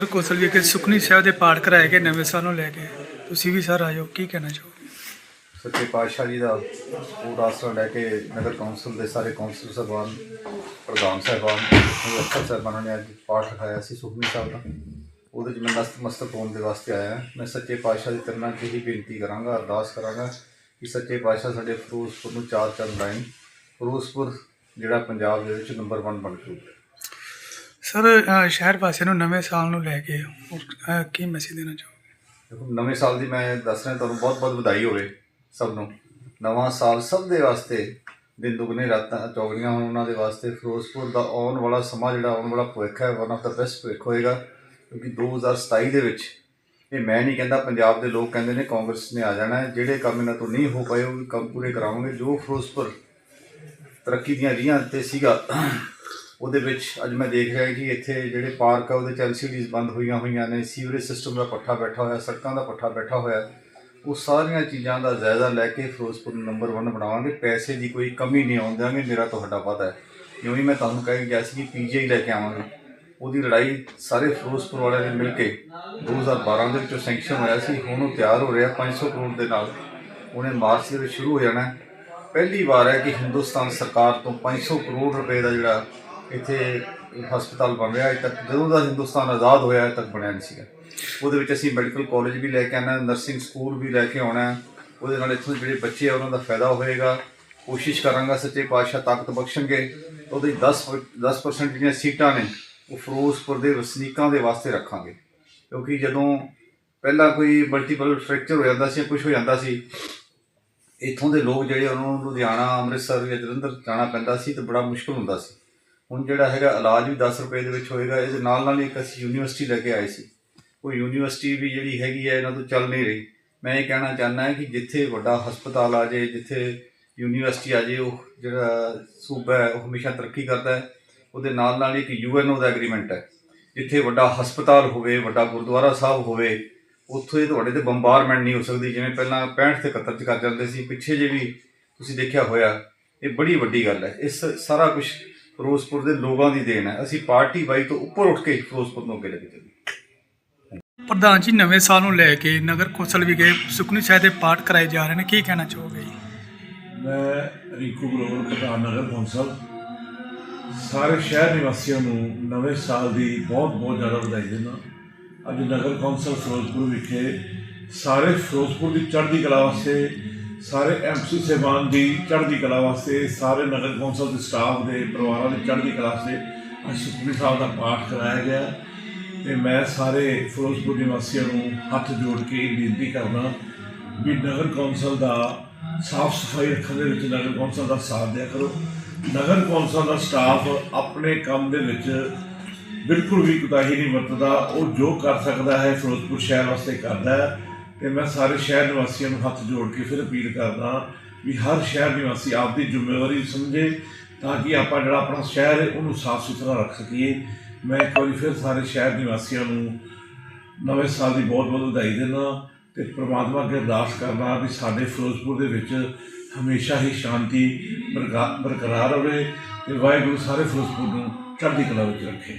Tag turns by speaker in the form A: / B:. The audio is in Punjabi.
A: ਕੌਸ਼ਲ ਜੀ ਕਿ ਸੁਖਨੀ ਸਾਹਿਬ ਦੇ ਪਾਠ ਕਰਾਏ ਗਏ, ਨਵੇਂ ਸਾਲ ਨੂੰ ਲੈ ਕੇ। ਤੁਸੀਂ ਵੀ ਸਰ ਆਇਓ, ਕੀ ਕਹਿਣਾ ਚਾਹੋ
B: ਸੱਚੇ ਪਾਤਸ਼ਾਹ ਜੀ ਦਾ ਪੂਰਾ ਆਸਰਾ ਲੈ ਕੇ ਨਗਰ ਕੌਂਸਲ ਦੇ ਸਾਰੇ ਕੌਂਸਲ ਸਾਹਿਬਾਨ, ਪ੍ਰਧਾਨ ਸਾਹਿਬਾਨ ਅਫਸਰ ਸਾਹਿਬਾਨਾਂ ਨੇ ਅੱਜ ਪਾਠ ਰਖਾਇਆ ਸੀ ਸੁਖਨੀ ਸਾਹਿਬ ਦਾ। ਉਹਦੇ 'ਚ ਮੈਂ ਨਸਤਮਸਤਕ ਹੋਣ ਦੇ ਵਾਸਤੇ ਆਇਆ। ਮੈਂ ਸੱਚੇ ਪਾਤਸ਼ਾਹ ਦੀ ਤਰਨਾ ਚ ਹੀ ਬੇਨਤੀ ਕਰਾਂਗਾ, ਅਰਦਾਸ ਕਰਾਂਗਾ ਕਿ ਸੱਚੇ ਪਾਤਸ਼ਾਹ ਸਾਡੇ ਫਿਰੋਜ਼ਪੁਰ ਨੂੰ ਚਾਰ ਚੰਨ ਲਾਈਨ, ਫਿਰੋਜ਼ਪੁਰ ਜਿਹੜਾ ਪੰਜਾਬ ਦੇ ਵਿੱਚ ਨੰਬਰ 1 ਬਣ ਜੂ
A: ਸਰ ਸ਼ਹਿਰ ਵਾਸੀਆਂ ਨੂੰ ਨਵੇਂ ਸਾਲ ਨੂੰ ਲੈ ਕੇ ਹੋਰ, ਅਹ ਕੀ ਮੈਸੇਜ ਦੇਣਾ ਚਾਹੋਗੇ?
B: ਦੇਖੋ ਨਵੇਂ ਸਾਲ ਦੀ ਮੈਂ ਦੱਸ ਰਿਹਾ ਤੁਹਾਨੂੰ ਬਹੁਤ ਬਹੁਤ ਵਧਾਈ ਹੋਵੇ ਸਭ ਨੂੰ। ਨਵਾਂ ਸਾਲ ਸਭ ਦੇ ਵਾਸਤੇ ਦਿਨ ਦੁਗਨੇ ਰਾਤਾਂ ਚੌਗਣੀਆਂ ਹੋਣ ਉਹਨਾਂ ਦੇ ਵਾਸਤੇ ਫਿਰੋਜ਼ਪੁਰ ਦਾ ਆਉਣ ਵਾਲਾ ਸਮਾਂ ਜਿਹੜਾ ਆਉਣ ਵਾਲਾ ਭਵਿੱਖ ਹੈ ਵਨ ਆਫ ਦਾ ਬੈਸਟ ਭਵਿੱਖ ਹੋਏਗਾ। ਕਿਉਂਕਿ 2027 ਦੇ ਵਿੱਚ ਇਹ ਮੈਂ ਨਹੀਂ ਕਹਿੰਦਾ ਪੰਜਾਬ ਦੇ ਲੋਕ ਕਹਿੰਦੇ ਨੇ ਕਾਂਗਰਸ ਨੇ ਆ ਜਾਣਾ ਹੈ। ਜਿਹੜੇ ਕੰਮ ਇਹਨਾਂ ਤੋਂ ਨਹੀਂ ਹੋ ਪਏ ਉਹ ਵੀ ਕੰਮ ਪੂਰੇ ਕਰਾਵਾਂਗੇ ਜੋ ਫਿਰੋਜ਼ਪੁਰ ਤਰੱਕੀ ਦੀਆਂ ਰੀਹਾਂ ਤੇ ਸੀਗਾ ਉਹਦੇ ਵਿੱਚ ਅੱਜ ਮੈਂ ਦੇਖ ਰਿਹਾ ਕਿ ਇੱਥੇ ਜਿਹੜੇ ਪਾਰਕ ਆ, ਉਹਦੇ ਚ ਐਲਸੀਡੀਜ਼ ਬੰਦ ਹੋਈਆਂ ਹੋਈਆਂ ਨੇ, ਸੀਵਰੇਜ ਸਿਸਟਮ ਦਾ ਪੱਠਾ ਬੈਠਾ ਹੋਇਆ, ਸੜਕਾਂ ਦਾ ਪੱਠਾ ਬੈਠਾ ਹੋਇਆ। ਉਹ ਸਾਰੀਆਂ ਚੀਜ਼ਾਂ ਦਾ ਜਾਇਜ਼ਾ ਲੈ ਕੇ ਫਿਰੋਜ਼ਪੁਰ ਨੂੰ ਨੰਬਰ 1 ਬਣਾਵਾਂਗੇ। ਪੈਸੇ ਦੀ ਕੋਈ ਕਮੀ ਨਹੀਂ ਆਉਣ ਦਿਆਂਗੇ, ਮੇਰਾ ਤੁਹਾਡਾ ਪਤਾ ਹੈ। ਜਿਉਂ ਹੀ ਮੈਂ ਤੁਹਾਨੂੰ ਕਹਿ ਗਿਆ ਸੀ ਕਿ ਪੀਜੀਆਈ ਲੈ ਕੇ ਆਵਾਂਗੇ। ਉਹਦੀ ਲੜਾਈ ਸਾਰੇ ਫਿਰੋਜ਼ਪੁਰ ਵਾਲਿਆਂ ਨੇ ਮਿਲ ਕੇ 2012 ਦੇ ਵਿੱਚੋਂ ਸੈਂਕਸ਼ਨ ਹੋਇਆ ਸੀ, ਹੁਣ ਉਹ ਤਿਆਰ ਹੋ ਰਿਹਾ 500 ਕਰੋੜ ਦੇ ਨਾਲ। ਉਹਨੇ ਮਾਰਚ ਦੇ ਵਿੱਚ ਸ਼ੁਰੂ ਹੋ ਜਾਣਾ ਪਹਿਲੀ ਵਾਰ ਹੈ ਕਿ ਹਿੰਦੁਸਤਾਨ ਸਰਕਾਰ ਤੋਂ 500 ਕਰੋੜ ਰੁਪਏ ਦਾ ਜਿਹੜਾ ਇੱਥੇ ਹਸਪਤਾਲ ਬਣ ਰਿਹਾ, ਅਜੇ ਤੱਕ ਜਦੋਂ ਦਾ ਹਿੰਦੁਸਤਾਨ ਆਜ਼ਾਦ ਹੋਇਆ, ਅਜੇ ਤੱਕ ਬਣਿਆ ਨਹੀਂ ਸੀਗਾ। ਉਹਦੇ ਵਿੱਚ ਅਸੀਂ ਮੈਡੀਕਲ ਕਾਲਜ ਵੀ ਲੈ ਕੇ ਆਣਾ ਨਰਸਿੰਗ ਸਕੂਲ ਵੀ ਲੈ ਕੇ ਆਉਣਾ, ਉਹਦੇ ਨਾਲ ਇੱਥੋਂ ਦੇ ਜਿਹੜੇ ਬੱਚੇ ਆ, ਉਹਨਾਂ ਦਾ ਫਾਇਦਾ ਹੋਏਗਾ। ਕੋਸ਼ਿਸ਼ ਕਰਾਂਗਾ ਸੱਚੇ ਪਾਤਸ਼ਾਹ ਤਾਕਤ ਬਖਸ਼ਣਗੇ। ਉਹਦੇ 10 10% ਜਿਹੜੀਆਂ ਸੀਟਾਂ ਨੇ, ਉਹ ਫਿਰੋਜ਼ਪੁਰ ਦੇ ਵਸਨੀਕਾਂ ਦੇ ਵਾਸਤੇ ਰੱਖਾਂਗੇ। ਕਿਉਂਕਿ ਜਦੋਂ ਪਹਿਲਾਂ ਕੋਈ ਮਲਟੀਪਲ ਫ੍ਰੈਕਚਰ ਹੋ ਜਾਂਦਾ ਸੀ ਕੁਝ ਹੋ ਜਾਂਦਾ ਸੀ, ਇੱਥੋਂ ਦੇ ਲੋਕ ਜਿਹੜੇ ਉਹਨਾਂ ਨੂੰ ਲੁਧਿਆਣਾ, ਅੰਮ੍ਰਿਤਸਰ ਜਾਂ ਜਲੰਧਰ ਜਾਣਾ ਪੈਂਦਾ ਸੀ ਤੇ ਬੜਾ ਮੁਸ਼ਕਲ ਹੁੰਦਾ ਸੀ। ਹੁਣ ਜਿਹੜਾ ਹੈਗਾ ਇਲਾਜ ਵੀ 10 ਰੁਪਏ ਦੇ ਵਿੱਚ ਹੋਏਗਾ, ਇਹਦੇ ਨਾਲ ਨਾਲ ਹੀ ਇੱਕ ਅਸੀਂ ਯੂਨੀਵਰਸਿਟੀ ਲੈ ਕੇ ਆਏ ਸੀ। ਉਹ ਯੂਨੀਵਰਸਿਟੀ ਵੀ ਜਿਹੜੀ ਹੈਗੀ ਹੈ, ਇਹਨਾਂ ਤੋਂ ਚੱਲ ਨਹੀਂ ਰਹੀ। ਮੈਂ ਇਹ ਕਹਿਣਾ ਚਾਹੁੰਦਾ ਹਾਂ ਕਿ ਜਿੱਥੇ ਵੱਡਾ ਹਸਪਤਾਲ ਆ ਜੇ ਜਿੱਥੇ ਯੂਨੀਵਰਸਿਟੀ ਆ ਜੇ ਉਹ ਜਿਹੜਾ ਸੂਬਾ ਹੈ, ਉਹ ਹਮੇਸ਼ਾ ਤਰੱਕੀ ਕਰਦਾ ਹੈ। ਉਹਦੇ ਨਾਲ ਨਾਲ ਹੀ ਇੱਕ ਯੂਐਨਓ ਦਾ ਐਗਰੀਮੈਂਟ ਹੈ। ਜਿੱਥੇ ਵੱਡਾ ਹਸਪਤਾਲ ਹੋਵੇ, ਵੱਡਾ ਗੁਰਦੁਆਰਾ ਸਾਹਿਬ ਹੋਵੇ, ਉੱਥੇ ਤੁਹਾਡੇ ਤੇ ਬੰਬਾਰਮੈਂਟ ਨਹੀਂ ਹੋ ਸਕਦੀ। ਜਿਵੇਂ ਪਹਿਲਾਂ 65 ਤੇ 71 ਚ ਕਰ ਜਾਂਦੇ ਸੀ, ਪਿੱਛੇ ਜੇ ਵੀ ਤੁਸੀਂ ਦੇਖਿਆ ਹੋਇਆ, ਇਹ ਬੜੀ ਵੱਡੀ ਗੱਲ ਹੈ। ਇਸ ਸਾਰਾ ਕੁਝ ਫਿਰੋਜ਼ਪੁਰ ਦੇ ਲੋਕਾਂ ਦੀ ਦੇਣ ਹੈ। ਅਸੀਂ ਪਾਰਟੀ ਬਾਈ ਤੋਂ ਉੱਪਰ ਉੱਠ ਕੇ ਫਿਰੋਜ਼ਪੁਰ ਨੂੰ ਅੱਗੇ ਲੈ ਕੇ ਚੱਲੀਏ।
A: ਪ੍ਰਧਾਨ ਜੀ ਨਵੇਂ ਸਾਲ ਨੂੰ ਲੈ ਕੇ ਨਗਰ ਕੌਸ਼ਲ ਵੀ ਗਏ ਸੁਖਨੀ ਸਾਹਿਬ ਦੇ ਪਾਠ ਕਰਾਏ ਜਾ ਰਹੇ ਨੇ। ਕੀ ਕਹਿਣਾ ਚਾਹੋਗੇ ਜੀ?
C: ਮੈਂ ਰਿੰਕੂ ਗਰੋਵਰ ਪ੍ਰਧਾਨ ਨਗਰ ਕੌਂਸਲ। ਸਾਰੇ ਸ਼ਹਿਰ ਨਿਵਾਸੀਆਂ ਨੂੰ ਨਵੇਂ ਸਾਲ ਦੀ ਬਹੁਤ ਬਹੁਤ ਜ਼ਿਆਦਾ ਵਧਾਈ ਦਿੰਦਾ। ਅੱਜ ਨਗਰ ਕੌਂਸਲ ਫਿਰੋਜ਼ਪੁਰ ਵਿਖੇ ਸਾਰੇ ਫਿਰੋਜ਼ਪੁਰ ਦੀ ਚੜ੍ਹਦੀ ਕਲਾ ਵਾਸਤੇ ਸਾਰੇ ਐਮਸੀ ਸਹਿਬਾਨ ਦੀ ਚੜ੍ਹਦੀ ਕਲਾ ਵਾਸਤੇ, ਸਾਰੇ ਨਗਰ ਕੌਂਸਲ ਦੇ ਸਟਾਫ ਦੇ, ਪਰਿਵਾਰਾਂ ਦੀ ਚੜ੍ਹਦੀ ਕਲਾ ਵਾਸਤੇ ਸੁਖਮਨੀ ਸਾਹਿਬ ਦਾ ਪਾਠ ਕਰਾਇਆ ਗਿਆ। ਤੇ ਮੈਂ ਸਾਰੇ ਫਿਰੋਜ਼ਪੁਰ ਨਿਵਾਸੀਆਂ ਨੂੰ ਹੱਥ ਜੋੜ ਕੇ ਬੇਨਤੀ ਕਰਦਾ ਵੀ ਨਗਰ ਕੌਂਸਲ ਦਾ ਸਾਫ਼ ਸਫ਼ਾਈ ਰੱਖਣ ਦੇ ਵਿੱਚ ਨਗਰ ਕੌਂਸਲ ਦਾ ਸਾਥ ਦਿਆ ਕਰੋ। ਨਗਰ ਕੌਂਸਲ ਦਾ ਸਟਾਫ ਆਪਣੇ ਕੰਮ ਦੇ ਵਿੱਚ ਬਿਲਕੁਲ ਵੀ ਕੁਤਾਹੀ ਨਹੀਂ ਵਰਤਦਾ। ਉਹ ਜੋ ਕਰ ਸਕਦਾ ਹੈ ਫਿਰੋਜ਼ਪੁਰ ਸ਼ਹਿਰ ਵਾਸਤੇ ਕਰਦਾ ਹੈ। ਤੇ ਮੈਂ ਸਾਰੇ ਸ਼ਹਿਰ ਨਿਵਾਸੀਆਂ ਨੂੰ ਹੱਥ ਜੋੜ ਕੇ ਫਿਰ ਅਪੀਲ ਕਰਦਾ ਵੀ ਹਰ ਸ਼ਹਿਰ ਨਿਵਾਸੀ ਆਪਦੀ ਜ਼ਿੰਮੇਵਾਰੀ ਸਮਝੇ ਤਾਂ ਕਿ ਆਪਾਂ ਜਿਹੜਾ ਆਪਣਾ ਸ਼ਹਿਰ ਹੈ ਉਹਨੂੰ ਸਾਫ਼ ਸੁਥਰਾ ਰੱਖ ਸਕੀਏ। ਮੈਂ ਇੱਕ ਵਾਰੀ ਫਿਰ ਸਾਰੇ ਸ਼ਹਿਰ ਨਿਵਾਸੀਆਂ ਨੂੰ ਨਵੇਂ ਸਾਲ ਦੀ ਬਹੁਤ ਬਹੁਤ ਵਧਾਈ ਦਿੰਦਾ ਤੇ ਪ੍ਰਮਾਤਮਾ ਅੱਗੇ ਅਰਦਾਸ ਕਰਦਾ ਵੀ ਸਾਡੇ ਫਿਰੋਜ਼ਪੁਰ ਦੇ ਵਿੱਚ ਹਮੇਸ਼ਾ ਹੀ ਸ਼ਾਂਤੀ ਬਰਕਾ- ਬਰਕਰਾਰ ਰਹੇ ਤੇ ਵਾਹਿਗੁਰੂ ਸਾਰੇ ਫਿਰੋਜ਼ਪੁਰ ਨੂੰ ਚੜ੍ਹਦੀ ਕਲਾ ਵਿੱਚ ਰੱਖੇ।